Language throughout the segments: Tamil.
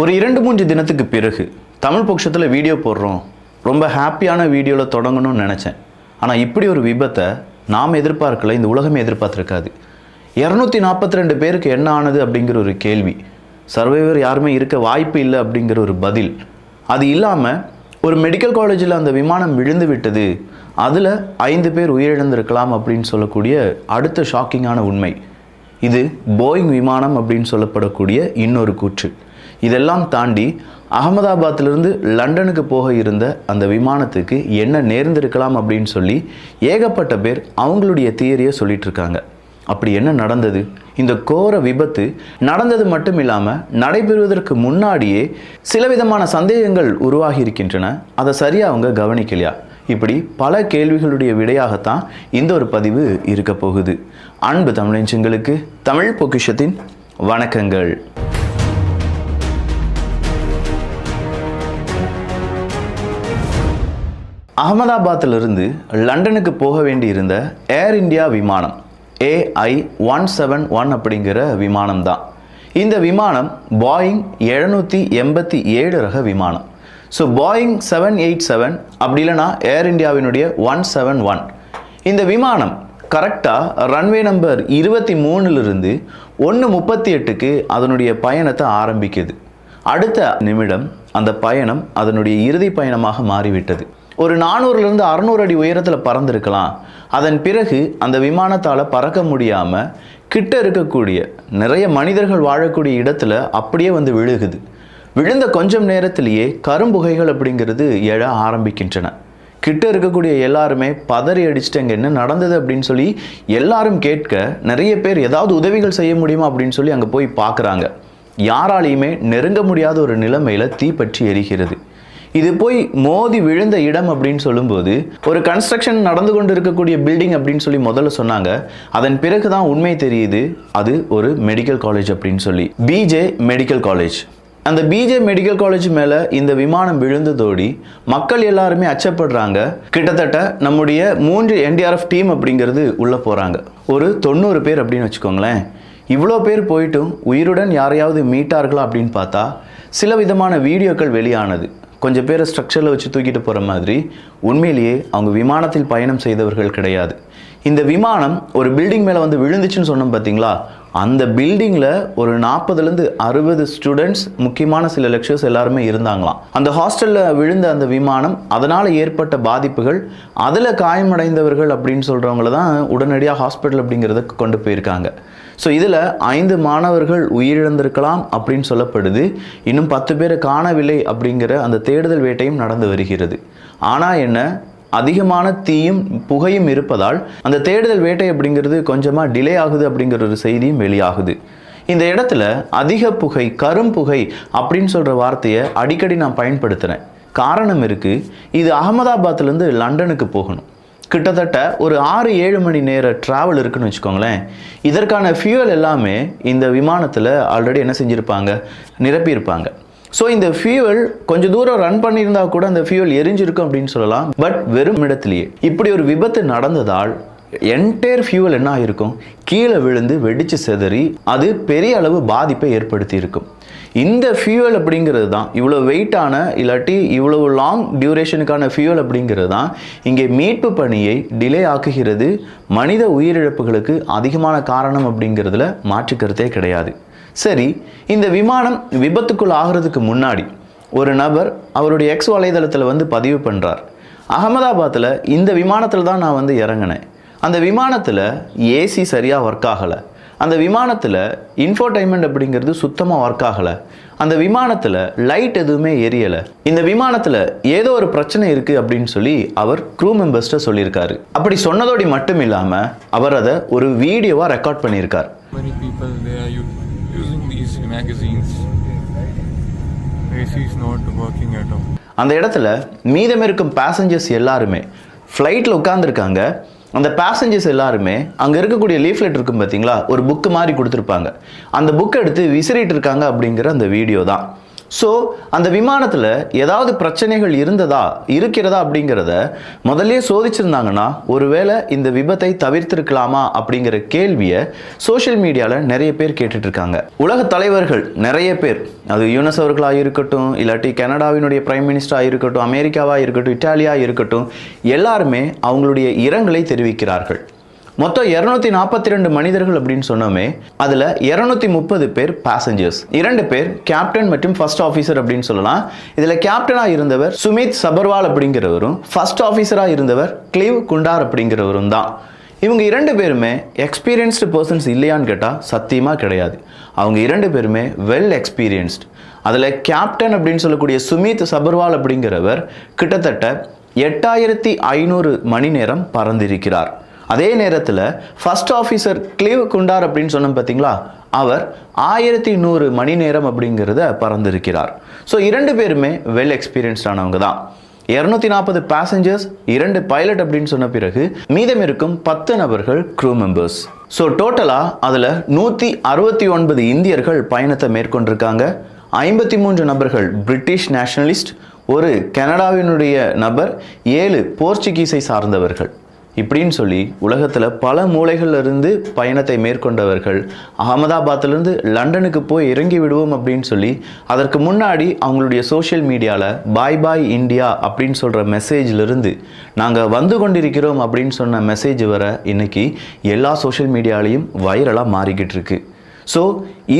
ஒரு இரண்டு மூன்று தினத்துக்கு பிறகு தமிழ் பட்சத்தில் வீடியோ போடுறோம். ரொம்ப ஹாப்பியான வீடியோவில் தொடங்கணும்னு நினச்சேன். ஆனால் இப்படி ஒரு விபத்தை நாம் எதிர்பார்க்கல இந்த உலகமே எதிர்பார்த்துருக்காது. இரநூத்தி நாற்பத்தி ரெண்டு பேருக்கு என்ன ஆனது அப்படிங்கிற ஒரு கேள்வி. சர்வைவர் யாருமே இருக்க வாய்ப்பு இல்லை அப்படிங்கிற ஒரு பதில். அது இல்லாமல் ஒரு மெடிக்கல் காலேஜில் அந்த விமானம் விழுந்து விட்டது. அதில் ஐந்து பேர் உயிரிழந்திருக்கலாம் அப்படின்னு சொல்லக்கூடிய அடுத்த ஷாக்கிங்கான உண்மை. இது போயிங் விமானம் அப்படின்னு சொல்லப்படக்கூடிய இன்னொரு கூற்று. இதெல்லாம் தாண்டி அகமதாபாத்திலிருந்து லண்டனுக்கு போக இருந்த அந்த விமானத்துக்கு என்ன நேர்ந்திருக்கலாம் அப்படின்னு சொல்லி ஏகப்பட்ட பேர் அவங்களுடைய தியரியை சொல்லிட்டு இருக்காங்க. அப்படி என்ன நடந்தது? இந்த கோர விபத்து நடந்தது மட்டும் இல்லாமல் நடைபெறுவதற்கு முன்னாடியே சில விதமான சந்தேகங்கள் உருவாகி இருக்கின்றன. அதை சரியாக அவங்க கவனிக்கலையா? இப்படி பல கேள்விகளுடைய விடையாகத்தான் இந்த ஒரு பதிவு இருக்க போகுது. அன்பு தமிழஞ்சங்களுக்கு தமிழ் பொக்கிஷத்தின் வணக்கங்கள். அகமதாபாத்திலிருந்து லண்டனுக்கு போக வேண்டியிருந்த ஏர் இந்தியா விமானம் ஏஐ ஒன் செவன் ஒன் அப்படிங்கிற விமானம் தான். இந்த விமானம் பாயிங் எழுநூற்றி எண்பத்தி ஏழு ரக விமானம். So Boeing seven eight seven அப்படி இல்லைன்னா ஏர் இந்தியாவினுடைய ஒன் செவன் ஒன் இந்த விமானம் கரெக்டாக ரன்வே நம்பர் இருபத்தி மூணுலேருந்து ஒன்று முப்பத்தி எட்டுக்கு அதனுடைய பயணத்தை ஆரம்பிக்குது. அடுத்த நிமிடம் அந்த பயணம் அதனுடைய இறுதி பயணமாக மாறிவிட்டது. ஒரு நானூறுலேருந்து அறநூறு அடி உயரத்தில் பறந்துருக்கலாம். அதன் பிறகு அந்த விமானத்தால் பறக்க முடியாமல் கிட்ட இருக்கக்கூடிய நிறைய மனிதர்கள் வாழக்கூடிய இடத்துல அப்படியே வந்து விழுகுது. விழுந்த கொஞ்சம் நேரத்திலேயே கரும்புகைகள் அப்படிங்கிறது எழ ஆரம்பிக்கின்றன. கிட்ட இருக்கக்கூடிய எல்லாருமே பதறி அடிச்சுட்டு அங்கே என்ன நடந்தது அப்படின்னு சொல்லி எல்லாரும் கேட்க நிறைய பேர் ஏதாவது உதவிகள் செய்ய முடியுமா அப்படின்னு சொல்லி அங்கே போய் பார்க்குறாங்க. யாராலையுமே நெருங்க முடியாத ஒரு நிலைமையில் தீப்பற்றி எரிகிறது. இது போய் மோதி விழுந்த இடம் அப்படின்னு சொல்லும்போது ஒரு கன்ஸ்ட்ரக்ஷன் நடந்து கொண்டு இருக்கக்கூடிய பில்டிங் அப்படின்னு சொல்லி முதல்ல சொன்னாங்க. அதன் பிறகு தான் உண்மை தெரியுது அது ஒரு மெடிக்கல் காலேஜ் அப்படின்னு சொல்லி. பிஜே மெடிக்கல் காலேஜ் அந்த பிஜே மெடிக்கல் காலேஜ் மேலே இந்த விமானம் விழுந்ததோடி மக்கள் எல்லாருமே அச்சப்படுறாங்க. கிட்டத்தட்ட நம்முடைய மூன்று என்டிஆர்எஃப் டீம் அப்படிங்கிறது உள்ளே போகிறாங்க ஒரு தொண்ணூறு பேர் அப்படின்னு வச்சுக்கோங்களேன். இவ்வளோ பேர் போயிட்டும் உயிருடன் யாரையாவது மீட்டார்களா அப்படின்னு பார்த்தா சில விதமான வீடியோக்கள் வெளியானது. கொஞ்சம் பேரை ஸ்ட்ரக்சரில் வச்சு தூக்கிட்டு போகிற மாதிரி உண்மையிலேயே அவங்க விமானத்தில் பயணம் செய்தவர்கள் கிடையாது. இந்த விமானம் ஒரு பில்டிங் மேலே வந்து விழுந்துச்சுன்னு சொன்னோம் பார்த்தீங்களா அந்த பில்டிங்கில் ஒரு நாற்பதுலேருந்து அறுபது ஸ்டூடெண்ட்ஸ் முக்கியமான சில லெக்சர்ஸ் எல்லாருமே இருந்தாங்களாம். அந்த ஹாஸ்டலில் விழுந்த அந்த விமானம் அதனால் ஏற்பட்ட பாதிப்புகள் அதில் காயமடைந்தவர்கள் அப்படின்னு சொல்கிறவங்கள தான் உடனடியாக ஹாஸ்பிட்டல் அப்படிங்கிறத கொண்டு போயிருக்காங்க. ஸோ இதில் ஐந்து மாணவர்கள் உயிரிழந்திருக்கலாம் அப்படின்னு சொல்லப்படுது. இன்னும் பத்து பேரை காணவில்லை அப்படிங்கிற அந்த தேடுதல் வேட்டையும் நடந்து வருகிறது. ஆனால் என்ன? அதிகமான தீயும் புகையும் இருப்பதால் அந்த தேடுதல் வேட்டை அப்படிங்கிறது கொஞ்சமாக டிலே ஆகுது அப்படிங்கிற ஒரு செய்தியும் வெளியாகுது. இந்த இடத்துல அதிக புகை கரும் புகை அப்படின்னு சொல்கிற வார்த்தையை அடிக்கடி நான் பயன்படுத்துகிறேன் காரணம் இருக்குது இது அகமதாபாத்லேருந்து லண்டனுக்கு போகணும். கிட்டத்தட்ட ஒரு ஆறு ஏழு மணி நேர ட்ராவல் இருக்குன்னு வச்சுக்கோங்களேன். இதற்கான ஃபியூவல் எல்லாமே இந்த விமானத்தில் ஆல்ரெடி என்ன செஞ்சுருப்பாங்க? நிரப்பியிருப்பாங்க. ஸோ இந்த ஃபியூவல் கொஞ்சம் தூரம் ரன் பண்ணியிருந்தா கூட அந்த ஃபியூவல் எரிஞ்சிருக்கும் அப்படின்னு சொல்லலாம். பட் வெறும் இடத்துலையே இப்படி ஒரு விபத்து நடந்ததால் என்டையர் ஃபியூவல் என்ன ஆகிருக்கும் கீழே விழுந்து வெடிச்சு செதறி அது பெரிய அளவு பாதிப்பை ஏற்படுத்தி இருக்கும் இந்த ஃபியூவல் அப்படிங்கிறது தான். இவ்வளோ வெயிட்டான இல்லாட்டி இவ்வளவு லாங் டியூரேஷனுக்கான ஃபியூவல் அப்படிங்கிறது தான். இங்கே மீட்பு பணியை டிலே ஆக்குகிறது. மனித உயிரிழப்புகளுக்கு அதிகமான காரணம் அப்படிங்கிறதுல மாற்றுக்கிறதே கிடையாது. சரி இந்த விமானம் விபத்துக்குள் ஆகிறதுக்கு முன்னாடி ஒரு நபர் அவருடைய எக்ஸ் வலைதளத்தில் வந்து பதிவு பண்ணுறார் அகமதாபாத்தில் இந்த விமானத்தில் தான் நான் வந்து இறங்கினேன். அந்த விமானத்தில் ஏசி சரியாக ஒர்க் ஆகலை. அந்த விமானத்தில் இன்ஃபோடைன்மெண்ட் அப்படிங்கிறது சுத்தமாக ஒர்க் ஆகலை. அந்த விமானத்தில் லைட் எதுவுமே எரியலை. இந்த விமானத்தில் ஏதோ ஒரு பிரச்சனை இருக்குது அப்படின்னு சொல்லி அவர் க்ரூ மெம்பர்ஸ்ட்ட சொல்லியிருக்காரு. அப்படி சொன்னதோடு மட்டும் இல்லாமல் அவர் அதை ஒரு வீடியோவாக ரெக்கார்ட் பண்ணியிருக்கார். Many people they are u- using these magazines. AC is not working at all. அந்த இடத்துல மீதம் இருக்கும் பேசஞ்சர்ஸ் எல்லாருமே ஃப்ளைட்டில் உட்காந்துருக்காங்க அந்த பேசஞ்சர்ஸ் எல்லாருமே அங்கே இருக்கக்கூடிய லீஃப்லெட் இருக்கும் பார்த்தீங்களா ஒரு புக்கு மாதிரி கொடுத்துருப்பாங்க. அந்த புக்கை எடுத்து விசிறிட்டு இருக்காங்க அப்படிங்கிற அந்த வீடியோ தான். ஸோ அந்த விமானத்தில் ஏதாவது பிரச்சனைகள் இருந்ததா இருக்கிறதா அப்படிங்கிறத முதல்லயே சோதிச்சிருந்தாங்கன்னா ஒருவேளை இந்த விபத்தை தவிர்த்திருக்கலாமா அப்படிங்கிற கேள்வியை சோஷியல் மீடியாவில் நிறைய பேர் கேட்டுட்ருக்காங்க. உலக தலைவர்கள் நிறைய பேர் அது யூனஸ் அவர்களாக இருக்கட்டும் இல்லாட்டி கனடாவினுடைய பிரைம் மினிஸ்டராக இருக்கட்டும் அமெரிக்காவாக இருக்கட்டும் இட்டாலியாக இருக்கட்டும் எல்லாருமே அவங்களுடைய இரங்கலை தெரிவிக்கிறார்கள். மொத்தம் இரநூத்தி நாற்பத்தி ரெண்டு மனிதர்கள் அப்படின்னு சொன்னோமே அதில் இரநூத்தி முப்பது பேர் பேசஞ்சர்ஸ் இரண்டு பேர் கேப்டன் மற்றும் ஃபர்ஸ்ட் ஆஃபீஸர் அப்படின்னு சொல்லலாம். இதில் கேப்டனாக இருந்தவர் சுமித் சபர்வால் அப்படிங்கிறவரும் ஃபர்ஸ்ட் ஆஃபீஸராக இருந்தவர் கிளிவ் குண்டார் அப்படிங்கிறவரும் தான். இவங்க இரண்டு பேருமே எக்ஸ்பீரியன்ஸ்டு பர்சன்ஸ் இல்லையான்னு கேட்டால் சத்தியமாக கிடையாது. அவங்க இரண்டு பேருமே வெல் எக்ஸ்பீரியன்ஸ்டு அதில் கேப்டன் அப்படின்னு சொல்லக்கூடிய சுமித் சபர்வால் அப்படிங்கிறவர் கிட்டத்தட்ட எட்டாயிரத்தி ஐநூறு மணி நேரம் பறந்திருக்கிறார். அதே நேரத்தில் ஃபஸ்ட் ஆஃபீஸர் கிளீவ் குண்டார் அப்படின்னு சொன்னோம் பார்த்தீங்களா அவர் ஆயிரத்தி நூறு மணி நேரம் அப்படிங்கிறத பறந்திருக்கிறார். ஸோ இரண்டு பேருமே வெல் எக்ஸ்பீரியன்ஸ்டானவங்க தான். இரநூத்தி நாற்பது பேசஞ்சர்ஸ் இரண்டு பைலட் அப்படின்னு சொன்ன பிறகு மீதம் இருக்கும் பத்து நபர்கள் க்ரூ மெம்பர்ஸ் ஸோ டோட்டலாக அதில் நூற்றி அறுபத்தி ஒன்பது இந்தியர்கள் பயணத்தை மேற்கொண்டிருக்காங்க. ஐம்பத்தி மூன்று நபர்கள் பிரிட்டிஷ் நேஷனலிஸ்ட் ஒரு கனடாவினுடைய நபர் ஏழு போர்ச்சுகீஸை சார்ந்தவர்கள். இப்படின்னு சொல்லி உலகத்தில் பல மூலைகள்ல இருந்து பயணத்தை மேற்கொண்டவர்கள் அகமதாபாத்திலிருந்து லண்டனுக்கு போய் இறங்கி விடுவோம் அப்படின்னு சொல்லி அதற்கு முன்னாடி அவங்களுடைய சோஷியல் மீடியாவில் பாய் பாய் இந்தியா அப்படின்னு சொல்கிற மெசேஜிலிருந்து நாங்கள் வந்து கொண்டிருக்கிறோம் அப்படின்னு சொன்ன மெசேஜ் வர இன்னைக்கு எல்லா சோஷியல் மீடியாலையும் வைரலாக மாறிக்கிட்டு இருக்கு. ஸோ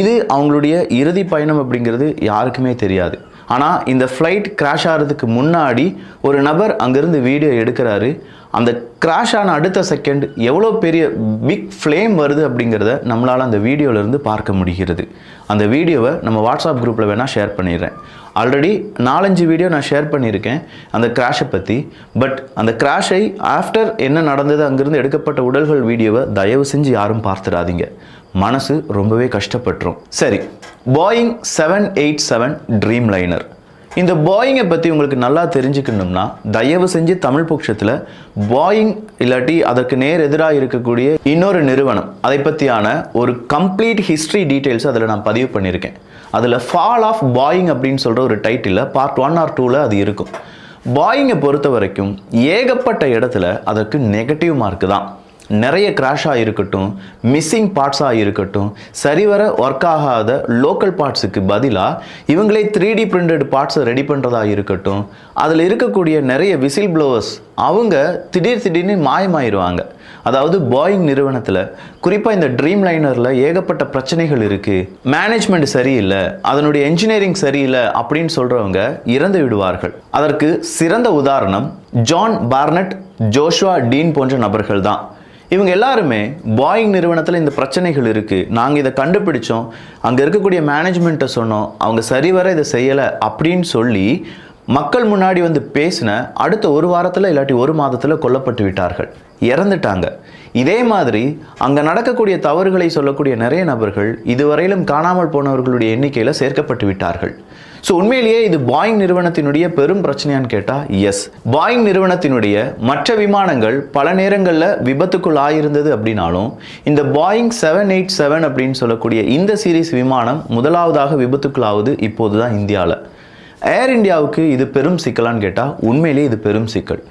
இது அவங்களுடைய இறுதி பயணம் அப்படிங்கிறது யாருக்குமே தெரியாது. ஆனால் இந்த ஃப்ளைட் கிராஷ் ஆகிறதுக்கு முன்னாடி ஒரு நபர் அங்கேருந்து வீடியோ எடுக்கிறாரு. அந்த கிராஷ் ஆன அடுத்த செகண்ட் எவ்வளோ பெரிய பிக் ஃப்ளேம் வருது அப்படிங்கிறத நம்மளால் அந்த வீடியோவிலேருந்து பார்க்க முடிகிறது. அந்த வீடியோவை நம்ம வாட்ஸ்அப் குரூப்பில் வேணால் ஷேர் பண்ணிடுறேன். ஆல்ரெடி நாலஞ்சு வீடியோ நான் ஷேர் பண்ணியிருக்கேன் அந்த கிராஷை பற்றி பட் அந்த கிராஷை ஆஃப்டர் என்ன நடந்தது அங்கேருந்து எடுக்கப்பட்ட உடல்கள் வீடியோவை தயவு செஞ்சு யாரும் பார்த்துடாதீங்க. மனசு ரொம்பவே கஷ்டப்பட்டுரும். சரி Boeing seven eight seven Dreamliner இந்த பாயிங்கை பற்றி உங்களுக்கு நல்லா தெரிஞ்சுக்கணும்னா தயவு செஞ்சு தமிழ் பட்சத்தில் பாயிங் இல்லாட்டி அதற்கு நேர் எதிராக இருக்கக்கூடிய இன்னொரு நிறுவனம் அதை பற்றியான ஒரு கம்ப்ளீட் ஹிஸ்ட்ரி டீட்டெயில்ஸ் அதில் நான் பதிவு பண்ணியிருக்கேன். அதில் ஃபால் ஆஃப் பாயிங் அப்படின்னு சொல்கிற ஒரு டைட்டிலில் பார்ட் ஒன் ஆர் டூவில் அது இருக்கும். பாயிங்கை பொறுத்த வரைக்கும் ஏகப்பட்ட இடத்துல அதற்கு நெகட்டிவ் மார்க் தான். நிறைய கிராஷாக இருக்கட்டும் மிஸ்ஸிங் பார்ட்ஸாக இருக்கட்டும் சரிவர ஒர்க் ஆகாத லோக்கல் பார்ட்ஸுக்கு பதிலாக இவங்களே த்ரீ டி பிரிண்டட் பார்ட்ஸை ரெடி பண்ணுறதா இருக்கட்டும் அதில் இருக்கக்கூடிய நிறைய விசில் ப்ளோவர்ஸ் அவங்க திடீர் திடீர்னு மாயமாயிருவாங்க. அதாவது பாயிங் நிறுவனத்தில் குறிப்பாக இந்த ட்ரீம் லைனரில் ஏகப்பட்ட பிரச்சனைகள் இருக்குது மேனேஜ்மெண்ட் சரியில்லை அதனுடைய என்ஜினியரிங் சரியில்லை அப்படின்னு சொல்கிறவங்க இறந்து விடுவார்கள். அதற்கு சிறந்த உதாரணம் ஜான் பார்னட் ஜோஷுவா டீன் போன்ற நபர்கள் தான். இவங்க எல்லாருமே பாயிங் நிறுவனத்தில் இந்த பிரச்சனைகள் இருக்குது நாங்கள் இதை கண்டுபிடிச்சோம். அங்கே இருக்கக்கூடிய மேனேஜ்மெண்ட்டை சொன்னோம். அவங்க சரிவர இதை செய்யலை அப்படின்னு சொல்லி மக்கள் முன்னாடி வந்து பேசின அடுத்த ஒரு வாரத்தில் இல்லாட்டி ஒரு மாதத்தில் கொல்லப்பட்டு விட்டார்கள். இறந்துட்டாங்க. இதே மாதிரி அங்கே நடக்கக்கூடிய தவறுகளை சொல்லக்கூடிய நிறைய நபர்கள் இதுவரையிலும் காணாமல் போனவர்களுடைய எண்ணிக்கையில் சேர்க்கப்பட்டு விட்டார்கள். ஸோ உண்மையிலேயே இது பாயிங் நிறுவனத்தினுடைய பெரும் பிரச்சனையான்னு கேட்டால் எஸ் பாயிங் நிறுவனத்தினுடைய மற்ற விமானங்கள் பல நேரங்களில் விபத்துக்குள் ஆயிருந்தது அப்படின்னாலும் இந்த பாயிங் செவன் எயிட் செவன் அப்படின்னு சொல்லக்கூடிய இந்த சீரிஸ் விமானம் முதலாவதாக விபத்துக்குள்ளாவது இப்போது தான் இந்தியாவில் ஏர் இந்தியாவுக்கு இது பெரும் சிக்கலான்னு கேட்டால் உண்மையிலேயே இது பெரும் சிக்கல்.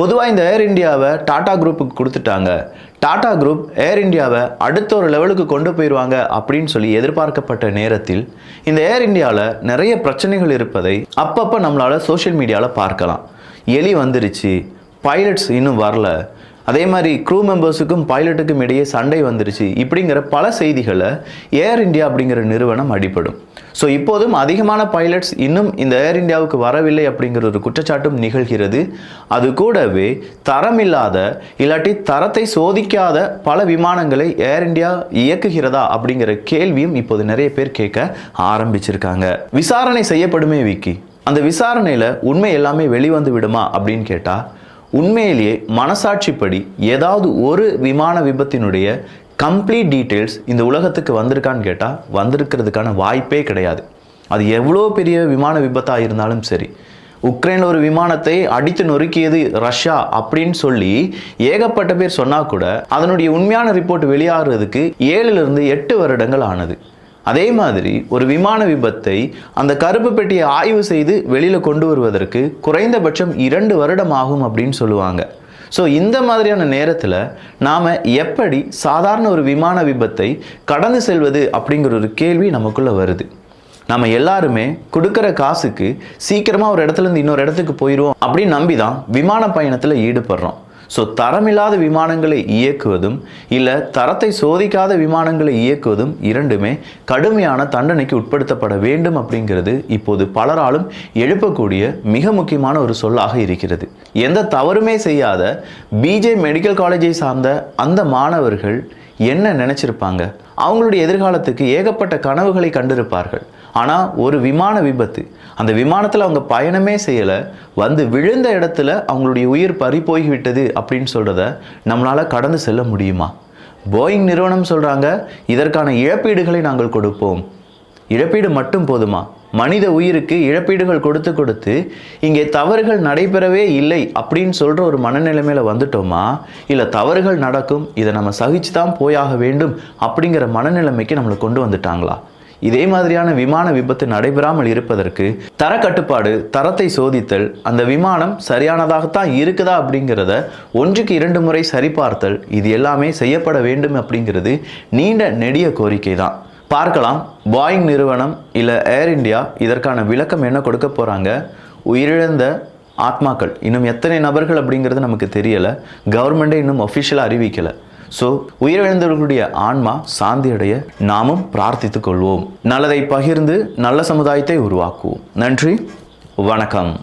பொதுவாக இந்த ஏர் இந்தியாவை டாடா குரூப்புக்கு கொடுத்துட்டாங்க. டாடா குரூப் ஏர் இந்தியாவை அடுத்த ஒரு லெவலுக்கு கொண்டு போயிடுவாங்க அப்படின்னு சொல்லி எதிர்பார்க்கப்பட்ட நேரத்தில் இந்த ஏர் இந்தியாவில் நிறைய பிரச்சனைகள் இருப்பதை அப்பப்போ நம்மளால் சோஷியல் மீடியாவில் பார்க்கலாம். எலி வந்துருச்சு பைலட்ஸ் இன்னும் வரல அதே மாதிரி க்ரூ மெம்பர்ஸுக்கும் பைலட்டுக்கும் இடையே சண்டை வந்துருச்சு. இப்படிங்கிற பல செய்திகளை ஏர் இந்தியா அப்படிங்கிற நிறுவனம் அடிப்படும் ஸோ இப்போதும் அதிகமான பைலட்ஸ் இன்னும் இந்த ஏர் இந்தியாவுக்கு வரவில்லை அப்படிங்கிற ஒரு குற்றச்சாட்டும் நிகழ்கிறது. அது கூடவே தரமில்லாத இல்லாட்டி தரத்தை சோதிக்காத பல விமானங்களை ஏர் இந்தியா இயக்குகிறதா அப்படிங்கிற கேள்வியும் இப்போது நிறைய பேர் கேட்க ஆரம்பிச்சிருக்காங்க. விசாரணை செய்யப்படுமே விக்கி. அந்த விசாரணையில் உண்மை எல்லாமே வெளிவந்து விடுமா அப்படின்னு கேட்டால் உண்மையிலேயே மனசாட்சிப்படி ஏதாவது ஒரு விமான விபத்தினுடைய கம்ப்ளீட் டீட்டெயில்ஸ் இந்த உலகத்துக்கு வந்திருக்கான்னு கேட்டால் வந்திருக்கிறதுக்கான வாய்ப்பே கிடையாது. அது எவ்வளோ பெரிய விமான விபத்தாக இருந்தாலும் சரி. உக்ரைன் ஒரு விமானத்தை அடித்து நொறுக்கியது ரஷ்யா அப்படின்னு சொல்லி ஏகப்பட்ட பேர் சொன்னால் கூட அதனுடைய உண்மையான ரிப்போர்ட் வெளியாகிறதுக்கு ஏழுலேருந்து எட்டு வருடங்கள் ஆனது. அதே மாதிரி ஒரு விமான விபத்தை அந்த கருப்பு பெட்டியை ஆய்வு செய்து வெளியில் கொண்டு வருவதற்கு குறைந்தபட்சம் இரண்டு வருடம் ஆகும் அப்படின்னு சொல்லுவாங்க. ஸோ இந்த மாதிரியான நேரத்தில் நாம் எப்படி சாதாரண ஒரு விமான விபத்தை கடந்து செல்வது அப்படிங்கிற ஒரு கேள்வி நமக்குள்ளே வருது. நம்ம எல்லாருமே கொடுக்குற காசுக்கு சீக்கிரமாக ஒரு இடத்துல இருந்து இன்னொரு இடத்துக்கு போயிடுவோம் அப்படின்னு நம்பி தான் விமான பயணத்தில் ஈடுபடுறோம். ஸோ தரமில்லாத விமானங்களை இயக்குவதும் இல்லை தரத்தை சோதிக்காத விமானங்களை இயக்குவதும் இரண்டுமே கடுமையான தண்டனைக்கு உட்படுத்தப்பட வேண்டும் அப்படிங்கிறது இப்போது பலராலும் எழுப்பக்கூடிய மிக முக்கியமான ஒரு சொல்லாக இருக்கிறது. எந்த தவறுமே செய்யாத பிஜே மெடிக்கல் காலேஜை சார்ந்த அந்த மாணவர்கள் என்ன நினைச்சிருப்பாங்க? அவங்களுடைய எதிர்காலத்துக்கு ஏகப்பட்ட கனவுகளை கண்டிருப்பார்கள். ஆனால் ஒரு விமான விபத்து. அந்த விமானத்தில் அவங்க பயணமே செய்யலை. வந்து விழுந்த இடத்துல அவங்களுடைய உயிர் பறி போய்விட்டது அப்படின்னு சொல்கிறத நம்மளால் கடந்து செல்ல முடியுமா? போயிங் நிறுவனம் சொல்கிறாங்க இதற்கான இழப்பீடுகளை நாங்கள் கொடுப்போம். இழப்பீடு மட்டும் போதுமா? மனித உயிருக்கு இழப்பீடுகள் கொடுத்து கொடுத்து இங்கே தவறுகள் நடைபெறவே இல்லை அப்படின்னு சொல்கிற ஒரு மனநிலைமையில் வந்துட்டோமா? இல்லை தவறுகள் நடக்கும் இதை நம்ம சகிச்சு தான் போயாக வேண்டும் அப்படிங்கிற மனநிலைமைக்கு நம்மளை கொண்டு வந்துட்டாங்களா? இதே மாதிரியான விமான விபத்து நடைபெறாமல் இருப்பதற்கு தர கட்டுப்பாடு தரத்தை சோதித்தல் அந்த விமானம் சரியானதாகத்தான் இருக்குதா அப்படிங்கிறத ஒன்றுக்கு இரண்டு முறை சரிபார்த்தல் இது எல்லாமே செய்யப்பட வேண்டும் அப்படிங்கிறது நீண்ட நெடிய கோரிக்கை தான் பார்க்கலாம் பாயிங் நிறுவனம் இல்லை ஏர் இண்டியா இதற்கான விளக்கம் என்ன கொடுக்க போகிறாங்க உயிரிழந்த ஆத்மாக்கள். இன்னும் எத்தனை நபர்கள் அப்படிங்கிறது நமக்கு தெரியலை. கவர்மெண்ட்டே இன்னும் அஃபிஷியலாக அறிவிக்கலை. ஸோ உயிரிழந்தவர்களுடைய ஆன்மா சாந்தியடைய நாமும் பிரார்த்தித்துக் கொள்வோம். நல்லதை பகிர்ந்து நல்ல சமுதாயத்தை உருவாக்குவோம். நன்றி. வணக்கம்.